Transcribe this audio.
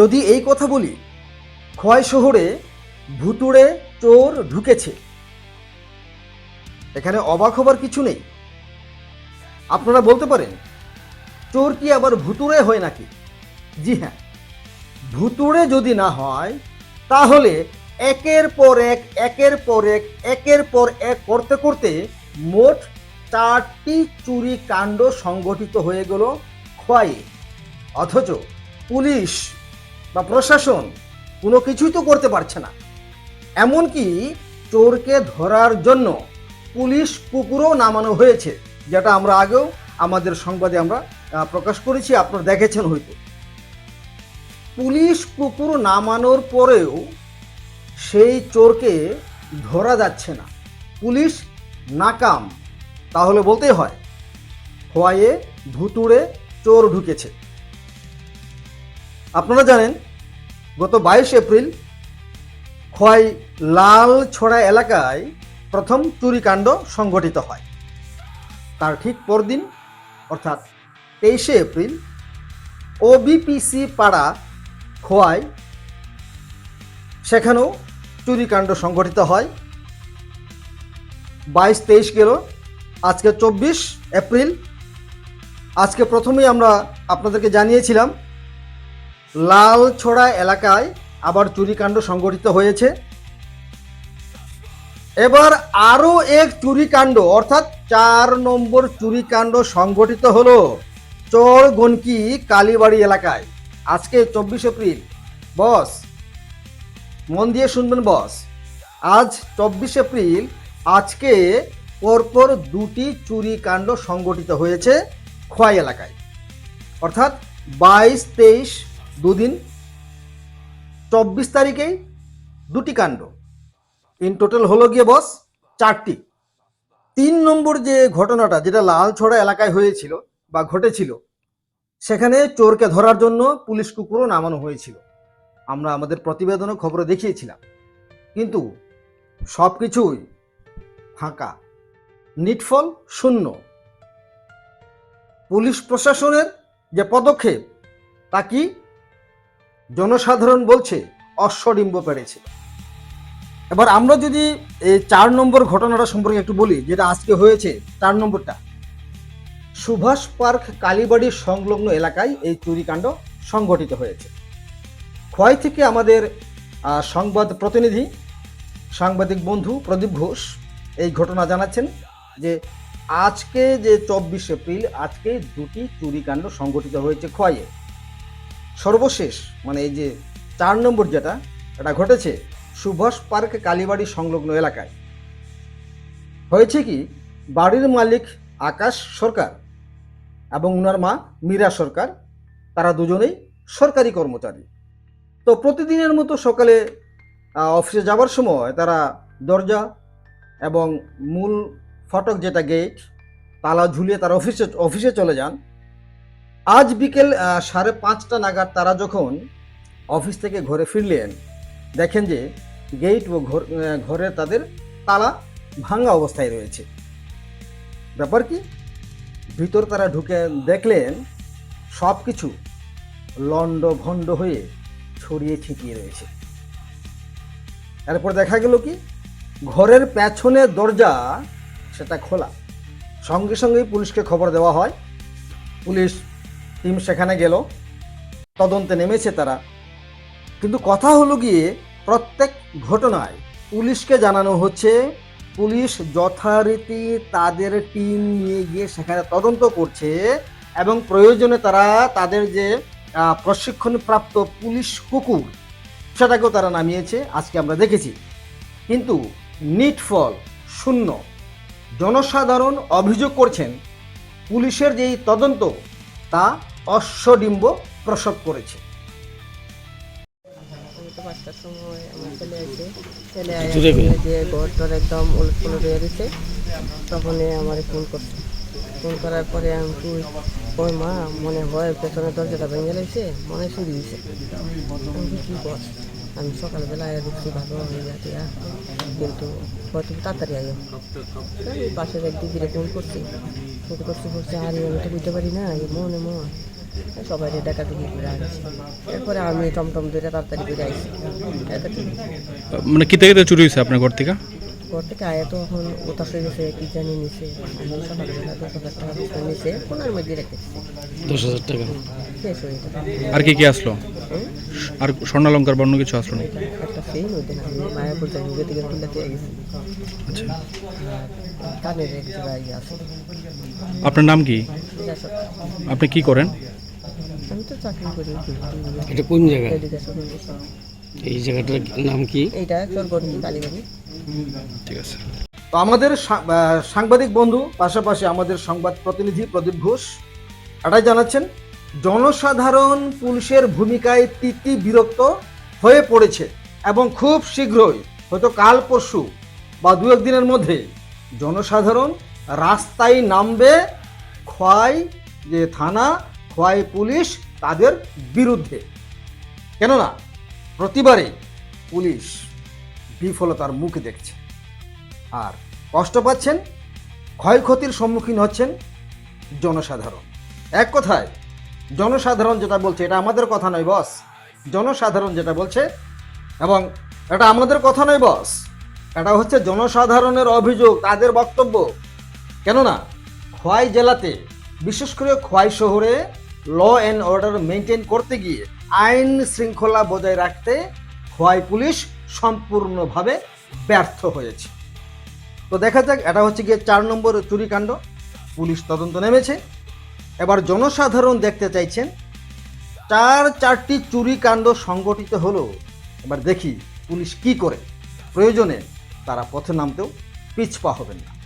যদি এই কথা বলি খোয়াই শহরে ভুতুড়ে চোর ঢুকেছে। এখানে অবাক হবার কিছু নেই। আপনারা বলতে পারেন, চোর কি আবার ভুতুড়ে হয় নাকি? জি হ্যাঁ ভুতুড়ে যদি না হয়, তাহলে একের পর এক, একের পর এক, একের পর এক করতে করতে মোট চারটি চুরি কাণ্ড সংগঠিত হয়ে গেল খোয়াইয়ে অথচ পুলিশ বা প্রশাসন কোনো কিছুই তো করতে পারছে না। এমনকি চোরকে ধরার জন্য পুলিশ কুকুরও নামানো হয়েছে, যেটা আমরা আগেও আমাদের সংবাদে আমরা প্রকাশ করেছি, আপনারা দেখেছেন হয়তো। পুলিশ কুকুর নামানোর পরেও সেই চোরকে ধরা যাচ্ছে না। পুলিশ নাকাম, তাহলে বলতেই হয় হোয়াইয়ে ভুতুড়ে চোর ঢুকেছে। আপনারা জানেন, গত বাইশ এপ্রিল খোয়াই লাল ছড়া এলাকায় প্রথম চুরিকাণ্ড সংঘটিত হয়। তার ঠিক পরদিন, অর্থাৎ তেইশে এপ্রিল, ওবিপিসি পাড়া খোয়াই সেখানেও চুরিকাণ্ড সংঘটিত হয়। বাইশ তেইশ গেল, আজকে চব্বিশ এপ্রিল। আজকে প্রথমেই আমরা আপনাদেরকে জানিয়েছিলাম লাল ছড়া এলাকায় আবার চুরিকাণ্ড সংঘটিত হয়েছে। এবার আরও এক চুরিকাণ্ড, অর্থাৎ চার নম্বর চুরিকাণ্ড সংঘটিত হলো চর গনকি কালীবাড়ি এলাকায়। আজকে চব্বিশ এপ্রিল। বস, মন দিয়ে শুনবেন বস। আজ চব্বিশ এপ্রিল, আজকে পরপর দুটি চুরি কাণ্ড সংগঠিত হয়েছে খোয়াই এলাকায়। অর্থাৎ বাইশ তেইশ দুদিন, চব্বিশ তারিখেই দুটি কাণ্ড। ইন টোটাল হলো গিয়ে বস চারটি। তিন নম্বর যে ঘটনাটা, যেটা লালছড়া এলাকায় হয়েছিল বা ঘটেছিল, সেখানে চোরকে ধরার জন্য পুলিশ কুকুরও নামানো হয়েছিল। আমরা আমাদের প্রতিবেদনে খবরে দেখিয়েছিলাম। কিন্তু সব কিছুই ফাঁকা, নিটফল শূন্য। পুলিশ প্রশাসনের যে পদক্ষেপ, তা কি? জনসাধারণ বলছে অশ্বডিম্ব পেরেছে। এবার আমরা যদি এই চার নম্বর ঘটনাটা সম্পর্কে একটু বলি, যেটা আজকে হয়েছে চার নম্বরটা। সুভাষ পার্ক কালীবাড়ির সংলগ্ন এলাকায় এই চুরিকাণ্ড সংঘটিত হয়েছে। খোয়াই থেকে আমাদের সংবাদ প্রতিনিধি, সাংবাদিক বন্ধু প্রদীপ ঘোষ এই ঘটনা জানাচ্ছেন যে আজকে যে চব্বিশ এপ্রিল, আজকে দুটি চুরিকাণ্ড সংঘটিত হয়েছে খোয়াইয়ে। সর্বশেষ মানে এই যে চার নম্বর যেটা, এটা ঘটেছে সুভাষ পার্ক কালীবাড়ি সংলগ্ন এলাকায়। হয়েছে কি, বাড়ির মালিক আকাশ সরকার এবং ওনার মা মীরা সরকার, তারা দুজনেই সরকারি কর্মচারী। তো প্রতিদিনের মতো সকালে অফিসে যাওয়ার সময় তারা দরজা এবং মূল ফটক যেটা গেট, তালা ঝুলিয়ে তারা অফিসে অফিসে চলে যান। আজ বিকেল সাড়ে পাঁচটা নাগাদ তারা যখন অফিস থেকে ঘরে ফিরলেন দেখেন যে গেট ও ঘর আহ, ঘরে তাদের তালা ভাঙা অবস্থায় রয়েছে। ব্যাপার কি? ভিতর তারা ঢুকে দেখলেন সব কিছু লন্ড ভণ্ড হয়ে ছড়িয়ে ছিটিয়ে রয়েছে। এরপর দেখা গেল কি? ঘরের পেছনের দরজা সেটা খোলা। সঙ্গে সঙ্গেই পুলিশকে খবর দেওয়া হয়। পুলিশ টিম সেখানে গেল। তদন্তে নেমেছে তারা। কিন্তু কথা হলো গিয়ে প্রত্যেক ঘটনায় পুলিশকে জানানো হচ্ছে, পুলিশ যথারীতি তাদের টিম নিয়ে গিয়ে সেখানে তদন্ত করছে এবং প্রয়োজনে তারা তাদের যে প্রশিক্ষণপ্রাপ্ত পুলিশ কুকুর, সেটাকেও তারা নামিয়েছে, আজকে আমরা দেখেছি। কিন্তু নিট ফল শূন্য। জনসাধারণ অভিযোগ করছেন, পুলিশের যেই তদন্ত, তা অশ্বডিম্ব প্রসব করেছে। আমি পাঁচটার সময় আমার ছেলে আছে। ছেলে যে ঘরটার একদম উলট পুলট হয়ে গেছে। তখনই আমার ফোন করছে। ফোন করার পরে আমি কি ওই মা মনে হয় পেছনে দরজাটা ভেঙে গেছে মনে হয় দিছে আমি কি কর আমি সকালবেলা আয়া দেখছি ভালো হয়ে। যাচ্ছে কিন্তু হয়তো তাড়াতাড়ি আয়ো আমি পাশের এক দিদিরে ফোন করছি। ফোন করছি বলছে আরে আমি তো বুঝতে পারি না মনে মন। সবাই ডাকাডুকি করে আনছে এরপরে আমি টমটম ধরে তাড়াতাড়ি করে আইছি এতটুকু মানে কি থেকে চুরি হয়েছে আপনার ঘর থেকে? ঘর থেকে আয়া তো এখন ওটা হয়ে গেছে কি জানি নিছে। দশ হাজার টাকা। নিছে ফোনের মধ্যে রেখেছি দশ হাজার টাকা শেষ হয়ে আর কি কি আসলো? আর স্বর্ণালঙ্কার বর্ণ কিছু আসলো না একটা মায়াপুর যাই থেকে তুলে দিয়ে গেছি আচ্ছা। কানের আপনার নাম কি? ঠিক আছে আপনি কি করেন? আমি তো চাকরি করি এটা কোন জায়গা? এই জায়গাটার নাম কি? চোরগড়ি কালীবাড়ি। ঠিক আছে। তো আমাদের সাংবাদিক বন্ধু পাশাপাশি আমাদের সংবাদ প্রতিনিধি প্রদীপ ঘোষ এটাই জানাচ্ছেন জনসাধারণ পুলিশের ভূমিকায় তিতি বিরক্ত হয়ে পড়েছে এবং খুব শীঘ্রই হয়তো কাল পরশু বা দু একদিনের মধ্যে জনসাধারণ রাস্তায় নামবে খোয়াই যে থানা খোয়াই পুলিশ তাদের বিরুদ্ধে। কেননা প্রতিবারে পুলিশ বিফলতার মুখ দেখছে। আর কষ্ট পাচ্ছেন, ক্ষয়ক্ষতির সম্মুখীন হচ্ছেন জনসাধারণ। এক কথায়, জনসাধারণ যেটা বলছে, এটা আমাদের কথা নয় বস। জনসাধারণ যেটা বলছে, এবং এটা আমাদের কথা নয় বস, এটা হচ্ছে জনসাধারণের অভিযোগ, তাদের বক্তব্য। কেননা, খোয়াই জেলাতে বিশেষ করে খোয়াই শহরে ল অ্যান্ড অর্ডার মেনটেন করতে গিয়ে আইন শৃঙ্খলা বজায় রাখতে খোয়াই পুলিশ সম্পূর্ণভাবে ব্যর্থ হয়েছে। তো দেখা যাক, এটা হচ্ছে গিয়ে চার নম্বর চুরিকাণ্ড। পুলিশ তদন্ত নেমেছে। এবার জনসাধারণ দেখতে চাইছেন, চার চারটি চুরিকাণ্ড সংগঠিত হলো। এবার দেখি পুলিশ কি করে। প্রয়োজনে তারা পথে নামতেও পিছপা হবেন না।